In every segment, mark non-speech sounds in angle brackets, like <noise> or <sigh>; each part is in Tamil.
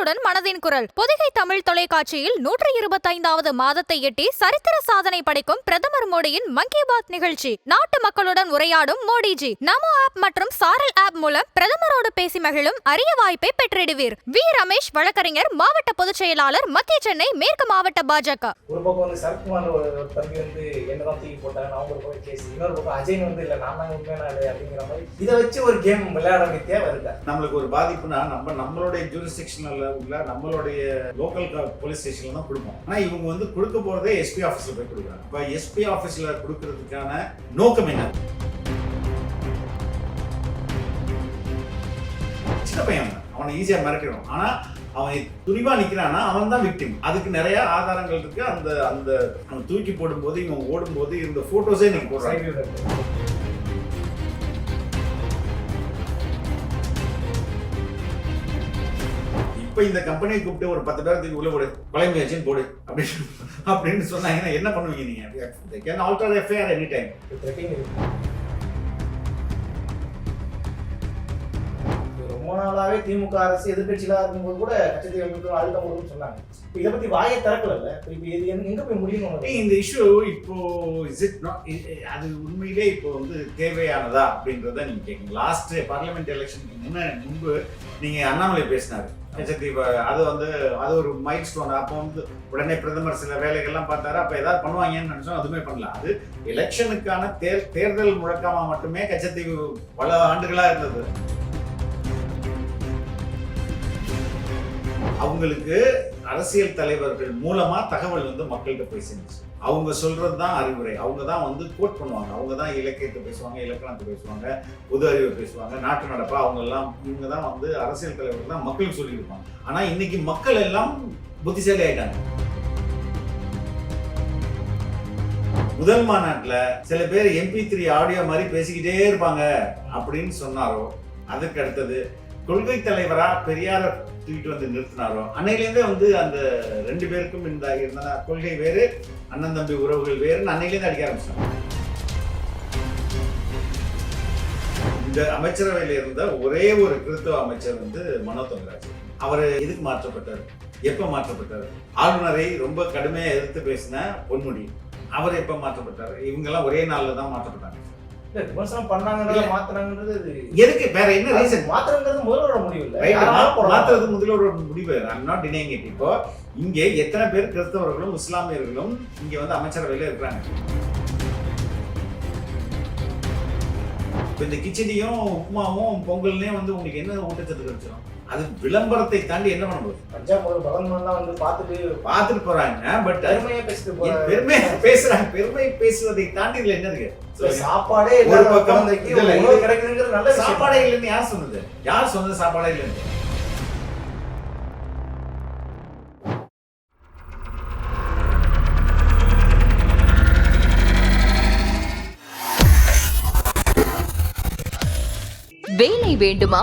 உங்களுடன் மனதின் குரல். பொதிகை தமிழ் தொலைக்காட்சியில் நூற்றி இருபத்தைந்தாவது மாதத்தை எட்டி சரித்திர சாதனை படைக்கும் பிரதமர் மோடியின் மன் கி பாத் நிகழ்ச்சி. நாட்டு மக்களுடன் உரையாடும் மோடிஜி. நமோ ஆப் மற்றும் சாரல் ஆப் மூலம் பிரதமரோடு பேசி மகிழும் அரிய வாய்ப்பை பெற்றிடுவீர். வி. ரமேஷ் வழக்கறிஞர் மாவட்ட பொதுச் செயலாளர் மத்திய சென்னை மேற்கு மாவட்ட பாஜக. ஒரு பக்கம் வந்து சரத்குமார் தம்பி வந்து என்ன தான் தூக்கி போட்டாங்க அவங்க ஒரு பக்கம் கேஸ் இன்னொரு பக்கம் அஜயன் வந்து இல்லை நான் தான் உண்மையான ஆளு அப்படிங்கிற மாதிரி இதை வச்சு ஒரு கேம் விளையாட வேண்டிய தேவை இருக்கா? நம்மளுக்கு ஒரு பாதிப்புனா நம்ம நம்மளுடைய ஜூரிஸ்டிக்ஷனில் உள்ள நம்மளுடைய லோக்கல் போலீஸ் ஸ்டேஷன்ல தான் கொடுப்போம். ஆனா இவங்க வந்து கொடுக்க போறதே எஸ்பி ஆஃபீஸ்ல போய் கொடுக்குறாங்க. இப்போ எஸ்பி ஆஃபீஸ்ல கொடுக்கறதுக்கான நோக்கம் என்ன? சின்ன பையன் அவனை. ஈஸியா மிரட்டிடும் ஆனா அவன் துணிவா நிக்கிறான்னா அவன் தான் விக்டிம் அதுக்கு நிறைய ஆதாரங்கள் இருக்கு. அந்த அந்த தூக்கி போடும்போது இவன் ஓடும்போது இந்த போட்டோஸே நீங்க போடுறாங்க. இப்போ இந்த கம்பெனியை கூப்பிட்டு ஒரு பத்து பேரத்துக்கு உள்ள போடு கொலை முயற்சின்னு போடு அப்படின்னு அப்படின்னு சொன்னாங்கன்னா என்ன பண்ணுவீங்க நீங்க? Can alter FIR any time ரொம்ப நாளாவே திமுக அரசு எதிர்கட்சியில இருக்கும்போது கூட கட்சத்தீவு அழுத்தம் கொடுக்குன்னு சொன்னாங்க. இதை பத்தி வாயை திறக்கல இப்ப இது எங்க- எங்க போய் முடியும் இந்த இஷ்யூ இப்போ இஸ் இட் நாட் அது உண்மையிலே இப்போ வந்து தேவையானதா அப்படின்றத நீங்க கேட்குங்க லாஸ்ட் பார்லிமெண்ட் எலெக்ஷனுக்கு முன்ன முன்பு நீங்க அண்ணாமலை பேசினாரு. கச்சத்தீவு uh, அது வந்து அது ஒரு மைல் ஸ்டோன் அப்போ வந்து உடனே பிரதமர் சில வேலைகள்லாம் பார்த்தாரு. அப்போ ஏதாவது பண்ணுவாங்கன்னு நினச்சோம். அதுவுமே பண்ணல. அது எலெக்ஷனுக்கான தேர் தேர்தல் முழக்கமாக மட்டுமே கச்சத்தீவு பல ஆண்டுகளாக இருந்தது. அவங்களுக்கு அரசியல் தலைவர்கள் மூலமாக தகவல் வந்து மக்கள்கிட்ட போய் சேர்ந்துச்சு அவங்க சொல்றது தான் அறிவுரை. அவங்க தான் வந்து கோட் பண்ணுவாங்க. அவங்க தான் இலக்கியத்தை பேசுவாங்க இலக்கணத்தை பேசுவாங்க பொது அறிவை பேசுவாங்க நாட்டு நடப்பா அவங்க எல்லாம் இவங்க தான் வந்து அரசியல் தலைவர்கள் தான் மக்களுக்கு சொல்லியிருப்பாங்க ஆனால் இன்னைக்கு மக்கள் எல்லாம் புத்திசாலி ஆயிட்டாங்க. முதல் மாநாட்டில் சில பேர் எம்பி த்ரீ ஆடியோ மாதிரி பேசிக்கிட்டே இருப்பாங்க அப்படின்னு சொன்னாரோ? அதுக்கு அடுத்தது கொள்கை தலைவரா பெரியார தூக்கிட்டு வந்து நிறுத்தினாரோ? அன்னையிலேருந்தே வந்து அந்த ரெண்டு பேருக்கும் இந்த இருந்த கொள்கை வேறு அண்ணன் தம்பி உறவுகள் வேறுன்னு அன்னையிலேருந்து அடிக்க ஆரம்பிச்சாங்க. இந்த அமைச்சரவையில் இருந்த ஒரே ஒரு கிறிஸ்தவ அமைச்சர் வந்து மனோ தங்கராஜ். அவர் எதுக்கு மாற்றப்பட்டார்? எப்போ மாற்றப்பட்டார்? ஆளுநரை ரொம்ப கடுமையாக எதிர்த்து பேசின பொன்முடி. அவர் எப்போ மாற்றப்பட்டார்? இவங்கெல்லாம் ஒரே நாளில் தான் மாற்றப்பட்டாங்க. விமர்சனம் பண்ணாங்கன்றத மாத்துறாங்கன்றது இது. எதுக்கு? வேற என்ன ரீசன் மாத்துறங்கிறது முதல்வரோட முடிவு இல்ல. மாத்துறது முதல்வரோட முடிவு. ஐம் நாட் டினைங் இட் இப்போ இங்கே எத்தனை பேர் கிறிஸ்தவர்களும் இஸ்லாமியர்களும் இங்க வந்து அமைச்சரவையில இருக்கிறாங்க. இப்போ இந்த கிச்சடியும் உப்புமாவும் பொங்கல்லையும் வந்து உங்களுக்கு என்ன ஊட்டச்சத்து கிடைச்சிடும் அது விளம்பரத்தை தாண்டி என்ன பண்ண போகுது? பஞ்சாப் ஒரு பகவான் தான் வந்து பார்த்துட்டு பார்த்துட்டு போறாங்க பட் பெருமையா பேசிட்டு போறாரு. பெருமை பேசுறாங்க பெருமை பேசுவதை தாண்டி இதுல என்ன இருக்கு. சாப்பாடே ஒரு பக்கம் கிடைக்குதுங்கிறது நல்ல. சாப்பாடே இல்லைன்னு யார் சொன்னது? யார் சொன்னது சாப்பாடே இல்லைன்னு? வேலை வேண்டுமா?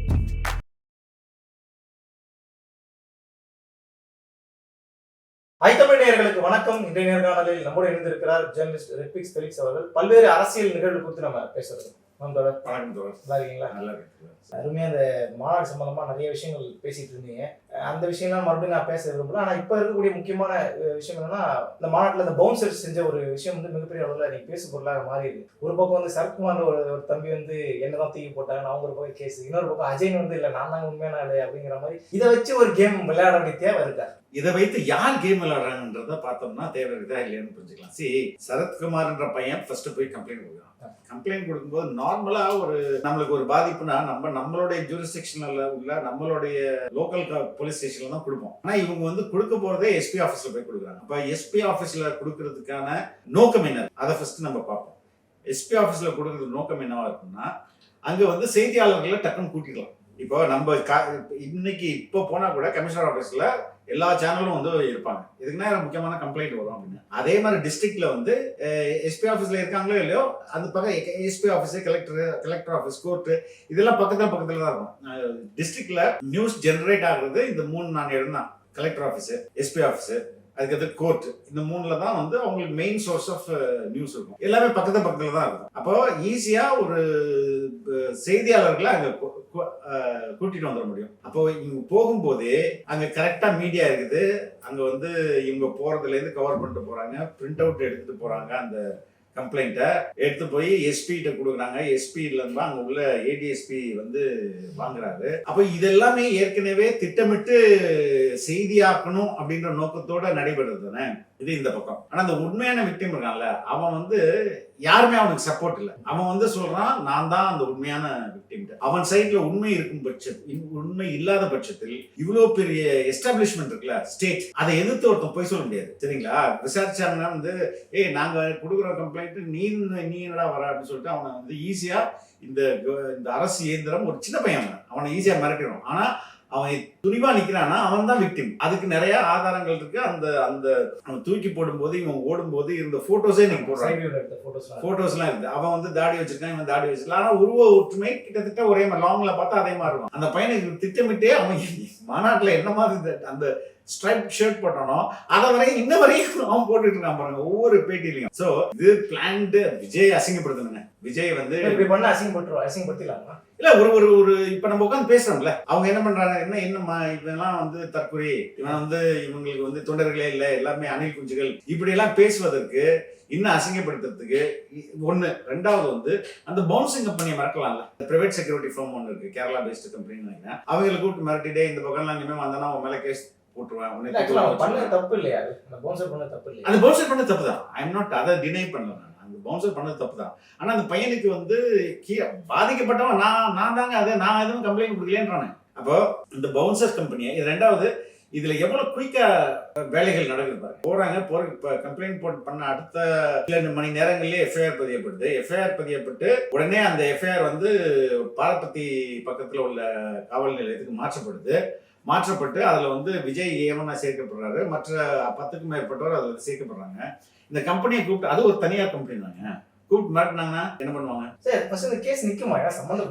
ஐத்தமிழ் நேயர்களுக்கு வணக்கம். இன்றைய நேர்காணலில் நம்முடன் இணைந்திருக்கிறார் ஜெர்னலிஸ்ட் ரெட்பிக்ஸ் ஃபெலிக்ஸ் அவர்கள். பல்வேறு அரசியல் நிகழ்வு குறித்து நம்ம பேசுறது. வணக்கம். நல்லா இருக்கீங்களா? நல்லா இருக்கு அருமையா அந்த மாநாடு சம்பந்தமா நிறைய விஷயங்கள் பேசிட்டு இருந்தீங்க. அந்த விஷயம்லாம் மறுபடியும் நான் பேச விரும்பல. ஆனா இப்ப இருக்கக்கூடிய முக்கியமான விஷயம் என்னன்னா இந்த மாநாட்டுல இந்த பவுன்சர்ஸ் செஞ்ச ஒரு விஷயம் வந்து மிகப்பெரிய அளவுல நீங்க பேசு பொருளாக மாறி இருக்கு. ஒரு பக்கம் வந்து சரத்குமார் ஒரு ஒரு தம்பி வந்து என்னதான் தூக்கி போட்டாங்க அவங்க ஒரு பக்கம் கேஸ் இன்னொரு பக்கம் அஜயன் வந்து இல்ல நான் தான் உண்மையான ஆளு அப்படிங்கிற மாதிரி இதை வச்சு ஒரு கேம் விளையாட வேண்டிய தேவை இருக்கா? இதை வைத்து யார் கேம் விளையாடுறாங்கன்றத பார்த்தோம்னா தேவை இருக்குதா இல்லையான்னு புரிஞ்சுக்கலாம். சி சரத்குமார்ன்ற பையன் ஃபர்ஸ்ட் போய் கம்ப்ளைண்ட் கொடுக்குறான். கம்ப்ளைண்ட் கொடுக்கும்போது நார்மலா ஒரு நம்மளுக்கு ஒரு பாதிப்புனா நம்ம நம்மளுடைய ஜூரிஸ்டிக்ஷன்ல உள்ள நம்மளுடைய லோக்கல் போலீஸ் ஸ்டேஷன்ல தான் கொடுப்போம். ஆனா இவங்க வந்து கொடுக்க போறதே எஸ்பி ஆஃபீஸ்ல போய் கொடுக்குறாங்க. அப்ப எஸ்பி ஆஃபீஸ்ல கொடுக்கறதுக்கான நோக்கம் என்ன? அதை ஃபர்ஸ்ட் நம்ம பார்ப்போம். எஸ்பி ஆஃபீஸ்ல கொடுக்கறது நோக்கம் என்னவா இருக்கும்னா அங்க வந்து செய்தியாளர்களை டக்குன்னு கூட்டிடலாம். இப்போ நம்ம கா- இன்னைக்கு இப்போ போனா கூட கமிஷனர் ஆஃபீஸ்ல எல்லா சேனலும் வந்து இருப்பாங்க. இதுக்குன்னா முக்கியமான கம்ப்ளைண்ட் வரும் அப்படின்னு. அதே மாதிரி டிஸ்ட்ரிக்ட்ல வந்து எஸ்பி ஆஃபீஸ்ல இருக்காங்களோ இல்லையோ அந்த பக்கம் SP office collector collector office court இதெல்லாம் பக்கத்துல பக்கத்துல தான் இருக்கும். டிஸ்ட்ரிக்ட்ல நியூஸ் ஜென்ரேட் ஆகுறது இந்த மூணு நாலு இடம் தான். கலெக்டர் ஆஃபீஸ் எஸ்பி ஆஃபீஸ் அதுக்கடுத்து கோர்ட் இந்த மூணுல தான் வந்து அவங்களுக்கு மெயின் சோர்ஸ் ஆஃப் நியூஸ் இருக்கும். எல்லாமே பக்கத்து பக்கத்துல தான் இருக்கும். அப்போ ஈஸியா ஒரு செய்தியாளர்களை அங்க கூட்டிட்டு வந்துட முடியும். அப்போ இவங்க போகும்போதே அங்க கரெக்டா மீடியா இருக்குது. அங்க வந்து இவங்க போறதுல இருந்து கவர் பண்ணிட்டு போறாங்க. பிரிண்ட் அவுட் எடுத்துட்டு போறாங்க அந்த கம்ப்ளைண்ட்டை எடுத்து போய் எஸ்பிகிட்ட கொடுக்குறாங்க. எஸ்பி இல்லைன்னா அங்க உள்ள ஏடிஎஸ்பி வந்து வாங்குறாரு. அப்போ இதெல்லாமே ஏற்கனவே திட்டமிட்டு செய்தியாக்கணும் அப்படின்ற நோக்கத்தோட நடைபெறுது தானே? இது இந்த பக்கம். ஆனா அந்த உண்மையான விக்டிம் இருக்கான்ல அவன் வந்து யாருமே அவனுக்கு சப்போர்ட் இல்லை. அவன் வந்து சொல்றான் நான் தான் அந்த உண்மையான விக்டிம் அவன் சைட்ல உண்மை இருக்கும் பட்சத்தில் உண்மை இல்லாத பட்சத்தில் இவ்வளவு பெரிய எஸ்டாப்ளிஷ்மெண்ட் இருக்குல்ல ஸ்டேட் அதை எதிர்த்து ஒருத்தன் போய் சொல்ல முடியாது. சரிங்களா? விசாரிச்சாங்கன்னா வந்து ஏய் நாங்க கொடுக்குற கம்ப்ளைண்ட் நீ நீ என்னடா வர? அப்படின்னு சொல்லிட்டு அவனை வந்து ஈஸியா இந்த இந்த அரசு இயந்திரம் ஒரு சின்ன பையன் அவனை. ஈஸியா மிரட்டிடும் ஆனா அவன் துணிவா நிக்கிறான்னா அவன் தான் விக்டிம் அதுக்கு நிறைய ஆதாரங்கள் இருக்கு. அந்த அந்த அவன் தூக்கி போடும்போது இவன் ஓடும்போது இருந்த போட்டோஸே நீங்க போடுறாங்க போட்டோஸ் போட்டோஸ்லாம் இருக்கு. அவன் வந்து தாடி வச்சிருக்கான் இவன் தாடி வச்சிருக்கான். ஆனா உருவ ஒற்றுமை கிட்டத்தட்ட ஒரே மாதிரி லாங்ல பார்த்தா அதே மாதிரி இருக்கும் அந்த பையனுக்கு திட்டமிட்டே அவன் <laughs> மாநாட்டுல என்ன மாதிரி அந்த ஸ்ட்ரைப் ஷர்ட் போட்டானோ அதை வரையும் இன்ன வரையும் அவன் போட்டுட்டு இருக்கான் பாருங்க ஒவ்வொரு பேட்டிலையும் சோ இது பிளான்டு விஜய் அசிங்கப்படுத்தணுங்க விஜய் வந்து இப்படி பண்ண அசிங்கப்பட்டுரும் அசிங்கப்படுத்திடலாமா? இல்ல ஒரு ஒரு ஒரு இப்ப நம்ம உட்காந்து பேசுறோம்ல அவங்க என்ன பண்றாங்க என்ன என்னம்மா இவெல்லாம் வந்து தற்கொலை இவன் வந்து இவங்களுக்கு வந்து தொண்டர்களே இல்ல எல்லாமே அணில் குஞ்சுகள் இப்படி எல்லாம் பேசுவதற்கு இன்னும் அசிங்கப்படுத்துறதுக்கு ஒண்ணு ரெண்டாவது வந்து அந்த பவுன்சிங் கம்பெனியை மறக்கலாம்ல. பிரைவேட் செக்யூரிட்டி ஃபார்ம் ஒன்று இருக்கு கேரளா பேஸ்டு கம்பெனின்னு நினைக்கிறேன். அவங்களை கூப்பிட்டு மிரட்டிட்டே இந்த பக்கம்லாம் இனிமே வந்தானா உன் மேல கேஸ் போட்டுருவேன் உன்னை பண்ண. தப்பு இல்லையா அந்த பவுன்சர் பண்ண தப்பு இல்லையா அந்த பவுன்சர் பண்ண தப்பு தான் ஐ எம் நாட் அதை டினை பண்ணல நான். அந்த பவுன்சர் பண்ணது தப்பு தான் ஆனா அந்த பையனுக்கு வந்து கீழே பாதிக்கப்பட்டவன் நான் நான் தாங்க அது நான் எதுவும் கம்ப்ளைண்ட் கொடுக்கலன்றானே அப்போ இந்த பவுன்சர் கம்பெனியை இது ரெண்டாவது இதுல எவ்வளவு குயிக்கா வேலைகள் நடக்குது பாருங்க போறாங்க போற இப்ப கம்ப்ளைண்ட் போட்டு பண்ண அடுத்த மணி நேரங்களிலே எஃப்ஐஆர் பதியப்படுது. எஃப்ஐஆர் பதியப்பட்டு உடனே அந்த எஃப்ஐஆர் வந்து பாரபத்தி பக்கத்துல உள்ள காவல் நிலையத்துக்கு மாற்றப்படுது. மாற்றப்பட்டு அதுல வந்து விஜய் ஏவனா சேர்க்கப்படுறாரு. மற்ற பத்துக்கும் மேற்பட்டோர் அதுல சேர்க்கப்படுறாங்க. இந்த கம்பெனியை கூப்பிட்டு அது ஒரு தனியார் கம்பெனி தாங்க கூப்பிட்டு மாட்டினாங்கன்னா என்ன பண்ணுவாங்க? சரி ஃபர்ஸ்ட் இந்த கேஸ் நிக்குமா சம்பந்தம்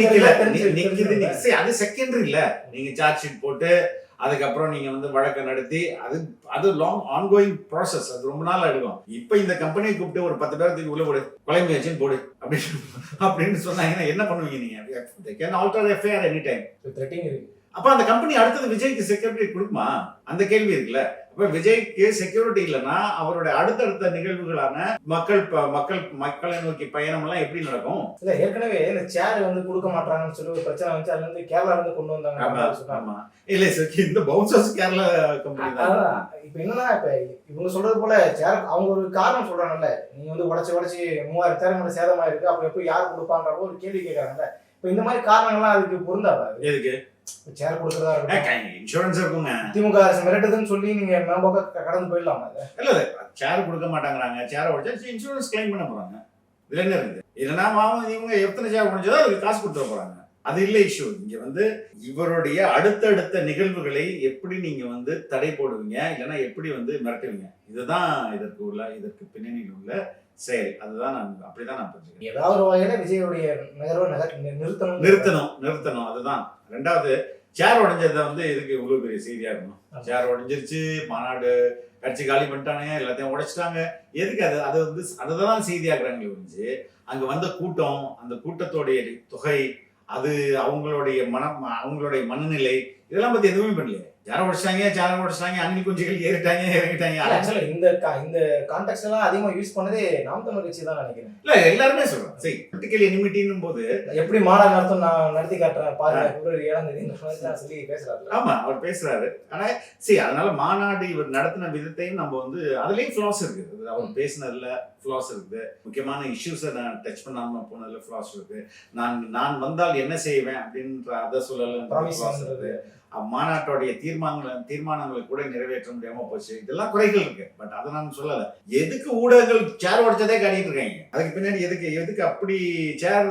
நிக்கல. சரி, அது செகண்டரி இல்ல. நீங்க சார்ஜ் ஷீட் போட்டு அதுக்கப்புறம் நீங்க வந்து வழக்கை நடத்தி அது அது லாங் ஆன்கோயிங் ப்ராசஸ் அது ரொம்ப நாள் எடுக்கும். இப்போ இந்த கம்பெனியை கூப்பிட்டு ஒரு பத்து பேரத்துக்கு உள்ள போடு. கொலை முயற்சின்னு போடு. அப்படின்னு அப்படின்னு சொன்னாங்கன்னா என்ன பண்ணுவீங்க நீங்க? Can alter FIR any time threatening இருக்கு. அப்ப அந்த கம்பெனி அடுத்தது விஜய்க்கு செக்யூரிட்டி கொடுக்குமா? அந்த கேள்வி இருக்குல்ல. அப்ப விஜய்க்கு செக்யூரிட்டி இல்லைன்னா அவருடைய அடுத்தடுத்த நிகழ்வுகளான மக்கள் மக்கள் மக்களை நோக்கி பயணம் எல்லாம் எப்படி நடக்கும்? இல்ல ஏற்கனவே இந்த சேர் வந்து கொடுக்க மாட்டாங்கன்னு சொல்லி ஒரு பிரச்சனை வந்து அதுல இருந்து கேரளா இருந்து கொண்டு வந்தாங்க. ஆமா இல்ல சார் இந்த பவுன்சர்ஸ் கேரளா கம்பெனி தான். இப்ப என்னன்னா இப்ப இவங்க சொல்றது போல சேர் அவங்க ஒரு காரணம் சொல்றாங்கல்ல. நீங்க வந்து உடைச்சு உடைச்சு மூவாயிரம் சேர் மேல சேதமா இருக்கு அப்ப எப்படி யார் கொடுப்பான்ற ஒரு கேள்வி கேட்கறாங்கல்ல இப்ப இந்த மாதிரி காரணங்கள்லாம் அதுக்கு பொருந்தாதா? எதுக்கு? சேர் கொடுக்கறதா இருக்கட்டும். இன்சூரன்ஸ் இருக்குங்க. திமுக அரசு மிரட்டுதுன்னு சொல்லி நீங்க மேம்போக்க கடந்து போயிடலாம் இல்ல இல்ல சேர் கொடுக்க மாட்டாங்கறாங்க. சேரை உடைச்சா இன்சூரன்ஸ் கிளைம் பண்ண போறாங்க. இதுல என்ன இருக்குது? இல்லைன்னா மாவன் இவங்க எத்தனை சேர் உடைச்சதோ அதுக்கு காசு கொடுத்துட போறாங்க. அது இல்லை இஷ்யூ இங்க வந்து இவருடைய அடுத்தடுத்த நிகழ்வுகளை எப்படி நீங்க வந்து தடை போடுவீங்க? இல்லைன்னா எப்படி வந்து மிரட்டுவீங்க? இதுதான் இதற்கு உள்ள இதற்கு பின்னணியில் உள்ள செயல் அதுதான் நான் அப்படிதான் நான் புரிஞ்சுக்கிறேன். ஏதாவது ஒரு வகையில விஜயோடைய நகர்வை நிறுத்தணும். நிறுத்தணும் நிறுத்தணும் அதுதான். ரெண்டாவது சேர் உடைஞ்சதை வந்து இதுக்கு இவ்வளவு பெரிய செய்தியா இருக்கணும். சேர் உடைஞ்சிருச்சு மாநாடு கட்சி காலி பண்ணிட்டானுங்க எல்லாத்தையும் உடைச்சிட்டாங்க. எதுக்கு அது அது வந்து அதுதான் செய்தியாக்குறாங்களே ஒழிஞ்சு அங்க வந்த கூட்டம் அந்த கூட்டத்தோடைய தொகை அது அவங்களுடைய மனம் அவங்களுடைய மனநிலை இதெல்லாம் பத்தி எதுவுமே பண்ணலையே. யாரை உடைச்சிட்டாங்க சேரை உடைச்சிட்டாங்க அணில் குஞ்சுகள் ஏறிட்டாங்க இறங்கிட்டாங்க. ஆக்சுவலா இந்த கா- இந்த கான்டெக்ட் எல்லாம் அதிகமா யூஸ் பண்ணதே நாம் தமிழ் கட்சி தான் நினைக்கிறேன். இல்ல எல்லாருமே சொல்றாங்க. சரி பொலிட்டிக்கல் எனிமிட்டின்னும் போது எப்படி மாநாடு நடத்தும் நான் நடத்தி காட்டுறேன் பாருங்க பிப்ரவரி ஏழாம் தேதி சொல்லி பேசுறாருல ஆமா அவர் பேசுறாரு. ஆனா சரி அதனால மாநாடு இவர் நடத்தின விதத்தையும் நம்ம வந்து அதுலயும் ஃபிளாஸ் இருக்குது அவர் பேசினதுல ஃபிளாஸ் இருக்குது முக்கியமான இஷ்யூஸை நான் டச் பண்ணாம போனதுல ஃபிளாஸ் இருக்கு. நான் நான் வந்தால் என்ன செய்வேன் அப்படின்ற அதை சொல்லல மாநாட்டோடைய தீர்மானங்களை தீர்மானங்களை கூட நிறைவேற்ற முடியாம போச்சு. இதெல்லாம் குறைகள் இருக்கு. பட் அதை நான் சொல்லல. எதுக்கு ஊடகங்கள் சேர் உடைச்சதே காட்டிட்டு இருக்காங்க. அதுக்கு பின்னாடி எதுக்கு எதுக்கு அப்படி சேர்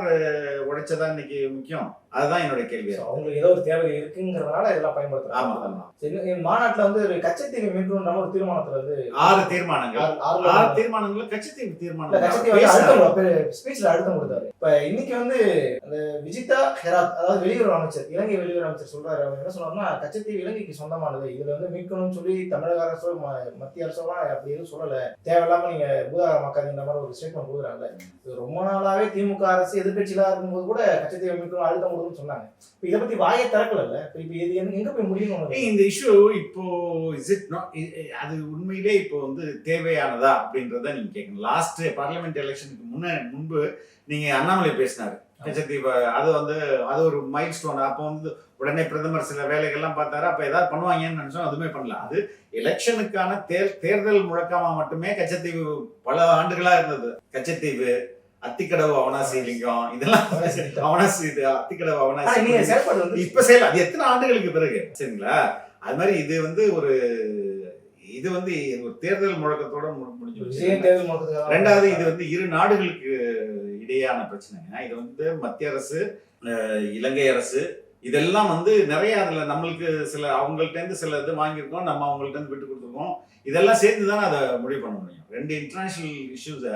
உடைச்சதா இன்னைக்கு முக்கியம்? அதுதான் என்னோட கேள்வி. அவங்களுக்கு ஏதோ ஒரு தேவை இருக்குங்கிறதுனால இதெல்லாம் பயன்படுத்துறாங்க. ஆமா சரி, மாநாட்டுல வந்து கச்சத்தீவு மீட்புன்ற ஒரு தீர்மானத்துல வந்து ஆறு தீர்மானங்கள். ஆறு- தீர்மானங்கள். தீர்மானம். கச்சத்தீவு. அழுத்தம் ஸ்பீச்ல அழுத்தம் கொடுத்தாரு. இப்ப இன்னைக்கு வந்து அந்த விஜிதா ஹெராத் அதாவது வெளியுறவு அமைச்சர் இலங்கை வெளியுறவு அமைச்சர் சொல்றாரு. என்ன சொன்னாருன்னா கச்சத்தீவு இலங்கைக்கு சொந்தமானது. இதுல வந்து மீட்கணும்னு சொல்லி தமிழக அரசோ ம- மத்திய அரசோலாம் அப்படி எதுவும் சொல்லல. தேவையில்லாம நீங்க பூதாகரமாக்காதீங்கிற மாதிரி ஒரு ஸ்டேட்மெண்ட் கொடுக்குறாங்கல்ல. இது ரொம்ப நாளாவே திமுக அரசு எதிர்கட்சியில இருக்கும்போது கூட கச்சத்தீவை மீட்கணும் அழுத்தம் கொடுக்குன்னு சொன்னாங்க. இப்ப இதை பத்தி வாயை திறக்கல இப்ப இப்ப இது எங்க- போய் முடியும் இந்த இஷ்யூ இப்போ இஸ் இட் நாட் அது உண்மையிலே இப்போ வந்து தேவையானதா அப்படின்றத நீங்க கேட்கணும் லாஸ்ட் பார்லிமெண்ட் எலெக்ஷனுக்கு முன்ன முன்பு நீங்க அண்ணாமலை பேசினாரு. கச்சத்தீவு அது வந்து அது ஒரு மைல் ஸ்டோன் அப்போ வந்து உடனே பிரதமர் சில வேலைகள்லாம் பார்த்தாரு. அப்ப ஏதாவது பண்ணுவாங்கன்னு நினைச்சோம். அதுவுமே பண்ணல. அது எலெக்ஷனுக்கான தேர் தேர்தல் முழக்கமா மட்டுமே கச்சத்தீவு பல ஆண்டுகளா இருந்தது. கச்சத்தீவு அத்திக்கடவு அவனாசி லிங்கம் இதெல்லாம் அவனாசி இது அத்திக்கடவு அவனாசி இப்ப செய்யல அது எத்தனை ஆண்டுகளுக்கு பிறகு? சரிங்களா? அது மாதிரி இது வந்து ஒரு இது வந்து ஒரு தேர்தல் முழக்கத்தோட முடிஞ்சு ரெண்டாவது இது வந்து இரு நாடுகளுக்கு இடையேயான பிரச்சனைங்க. இது வந்து மத்திய அரசு இலங்கை அரசு. இதெல்லாம் வந்து நிறைய அதுல நம்மளுக்கு சில அவங்கள்ட்ட இருந்து சில இது வாங்கியிருக்கோம். நம்ம அவங்கள்ட்ட இருந்து விட்டு கொடுத்துருக்கோம். இதெல்லாம் சேர்ந்து தானே அதை முடிவு பண்ண முடியும்? ரெண்டு இன்டர்நேஷனல் இஷ்யூஸை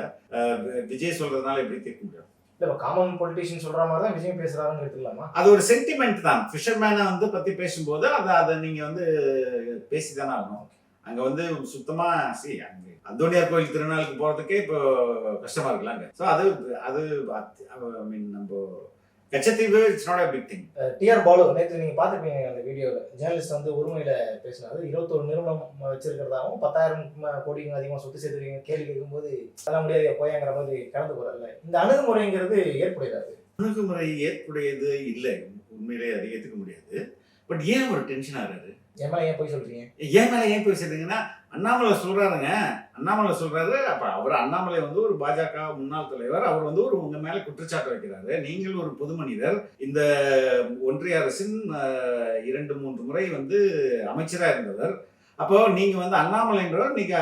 விஜய் சொல்றதுனால எப்படி தீர்க்க முடியும்? இல்ல காமன் பொலிட்டிஷியன் சொல்ற மாதிரி தான் விஜய் பேசுறாருன்னு எடுத்துக்கலாமா? அது ஒரு சென்டிமெண்ட் தான். ஃபிஷர்மேனை வந்து பத்தி பேசும்போது அதை அதை நீங்க வந்து பேசிதானே ஆகணும். அங்க வந்து சுத்தமா சி அந்தோனியார் கோயில் திருநாளுக்கு போறதுக்கே இப்போ கஷ்டமா இருக்குல்ல அங்க ஸோ அது அது ஐ மீன் நம்ம Katchatheevu it's not a big thing T R Baalu நேற்று நீங்க பாத்துருப்பீங்க அந்த வீடியோல. ஜேர்னலிஸ்ட் வந்து உரிமையில பேசினாரு. இருபத்தொரு நிறுவனம் வச்சிருக்கிறதாவும் பத்தாயிரம் ம- கோடிக்கு அதிகமா சொத்து சேர்த்துருக்கீங்க கேள்வி கேட்கும்போது அதெல்லாம் முடியாது போயாங்கிற மாதிரி கலந்து போறாருல்ல. இந்த அணுகுமுறைங்கிறது ஏற்புடையது அணுகுமுறை ஏற்புடையது இல்லை. உண்மையிலே அதை ஏத்துக்க முடியாது. பட் ஏன் ஒரு டென்ஷன் ஆகுறாரு என் மேலே ஏன் போய் சொல்கிறீங்க ஏன் மேலே ஏன் போய் சொல்கிறீங்கன்னா அண்ணாமலை சொல்கிறாருங்க அண்ணாமலை சொல்கிறாரு அப்போ அவர் அண்ணாமலை வந்து ஒரு பாஜக முன்னாள் தலைவர். அவர் வந்து ஒரு உங்கள் மேலே குற்றச்சாட்டு வைக்கிறாரு. நீங்கள் ஒரு பொது மனிதர் இந்த ஒன்றிய அரசின் இரண்டு மூன்று முறை வந்து அமைச்சராக இருந்தவர். அப்போ நீங்க வந்து அண்ணாமலைன்றவர் நீங்க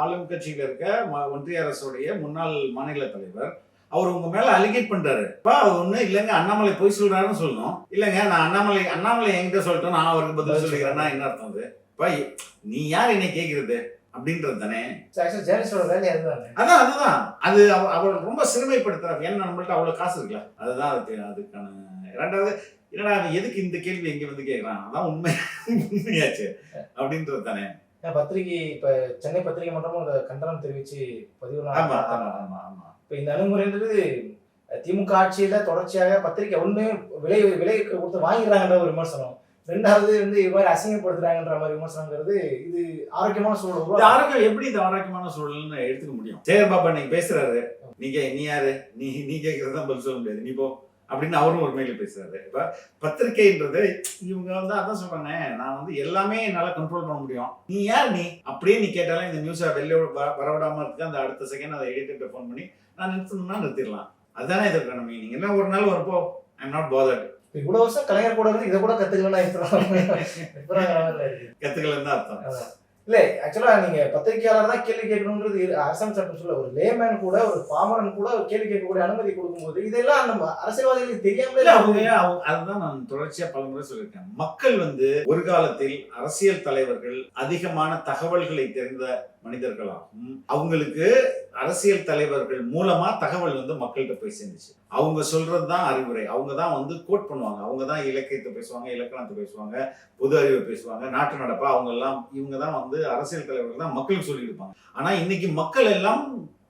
ஆளும் கட்சியில் இருக்க ஒன்றிய அரசுடைய முன்னாள் மாநில தலைவர். அவர் உங்க மேல அலிகேட் பண்றாரு. அப்ப ஒண்ணு இல்லைங்க அண்ணாமலை போய் சொல்றாருன்னு சொல்லணும். இல்லைங்க நான் அண்ணாமலை அண்ணாமலை என்கிட்ட சொல்லிட்டோம் நான் அவருக்கு பதில் சொல்லிக்கிறேன்னா என்ன அர்த்தம் அது? அப்ப நீ யார் என்னை கேக்குறது? அப்படின்றது தானே. அதான் அதுதான். அது அவ- அவள் ரொம்ப சிறுமைப்படுத்துறாரு. ஏன்னா நம்மள்ட்ட அவ்வளவு காசு இருக்குல்ல. அதுதான் அதுக்கு அதுக்கான ரெண்டாவது என்னடா அவன் எதுக்கு இந்த கேள்வி எங்க வந்து கேக்குறான்? அதான் உண்மை உண்மையாச்சு. அப்படின்றது தானே. பத்திரிகை இப்ப சென்னை பத்திரிகை மன்றமும் அதை கண்டனம் தெரிவிச்சு பதிவு ஆமா ஆமா ஆமா ஆமா. இப்ப இந்த அணுகுமுறைன்றது திமுக ஆட்சியில தொடர்ச்சியாக பத்திரிகை ஒண்ணு விலை விலை கொடுத்து வாங்கிடுறாங்கன்ற ஒரு விமர்சனம். ரெண்டாவது வந்து இது மாதிரி அசிங்கப்படுத்துறாங்கன்ற மாதிரி விமர்சனங்கிறது இது ஆரோக்கியமான சூழல். ஆரோக்கியம் எப்படி இந்த ஆரோக்கியமான சூழல்னு எடுத்துக்க முடியும்? சேகர் பாபா நீங்க பேசுறாரு நீங்க நீ யாரு? நீ நீ கேட்கறதா பதில் சொல்ல முடியாது. நீ போ. அப்படின்னு அவரும் ஒரு மெயில பேசுறாரு. இப்ப பத்திரிக்கைன்றது இவங்க வந்து அதான் சொல்றாங்க நான் வந்து எல்லாமே என்னால கண்ட்ரோல் பண்ண முடியும். நீ யார் நீ? அப்படியே நீ கேட்டாலும் இந்த நியூஸை வெளில வ- வரவிடாம இருக்கு அந்த அடுத்த செகண்ட் அதை எடிட்டர்கிட்ட ஃபோன் பண்ணி நான் நிறுத்தணும்னா நிறுத்திடலாம். அதுதானே இதற்கான மீனிங் என்ன ஒரு நாள் வரப்போ ஐம் நாட் பாதர்ட் இவ்வளவு வருஷம் கலைஞர் கூட இதை கூட கத்துக்கலாம் இருக்கு <laughs> கத்துக்கலன்னு தான் அர்த்தம். இல்ல ஆக்சுவலா நீங்க பத்திரிகையாளர் தான் கேள்வி கேட்கணும்ன்றது இரு- அரசாங்க சட்டம் சொல்ல ஒரு லேமேன் கூட ஒரு பாமரன் கூட கேள்வி கேட்கக்கூடிய அனுமதி கொடுக்கும்போது இதெல்லாம் நம்ம அரசியல்வாதிகளுக்கு தெரியாமலே அவங்க அதுதான் நான் தொடர்ச்சியா பலமுறை சொல்லியிருக்கேன். மக்கள் வந்து ஒரு காலத்தில் அரசியல் தலைவர்கள் அதிகமான தகவல்களை தெரிந்த மனிதர்களாகும். அவங்களுக்கு அரசியல் தலைவர்கள் மூலமா தகவல் வந்து மக்கள்கிட்ட போய் சேர்ந்துச்சு அவங்க சொல்றது தான் அறிவுரை. அவங்க தான் வந்து கோட் பண்ணுவாங்க. அவங்க தான் இலக்கியத்தை பேசுவாங்க இலக்கணத்தை பேசுவாங்க பொது அறிவை பேசுவாங்க நாட்டு நடப்பா. அவங்க எல்லாம் இவங்க தான் வந்து அரசியல் தலைவர்கள் தான் மக்களுக்கு சொல்லி கொடுப்பாங்க. ஆனா இன்னைக்கு மக்கள் எல்லாம்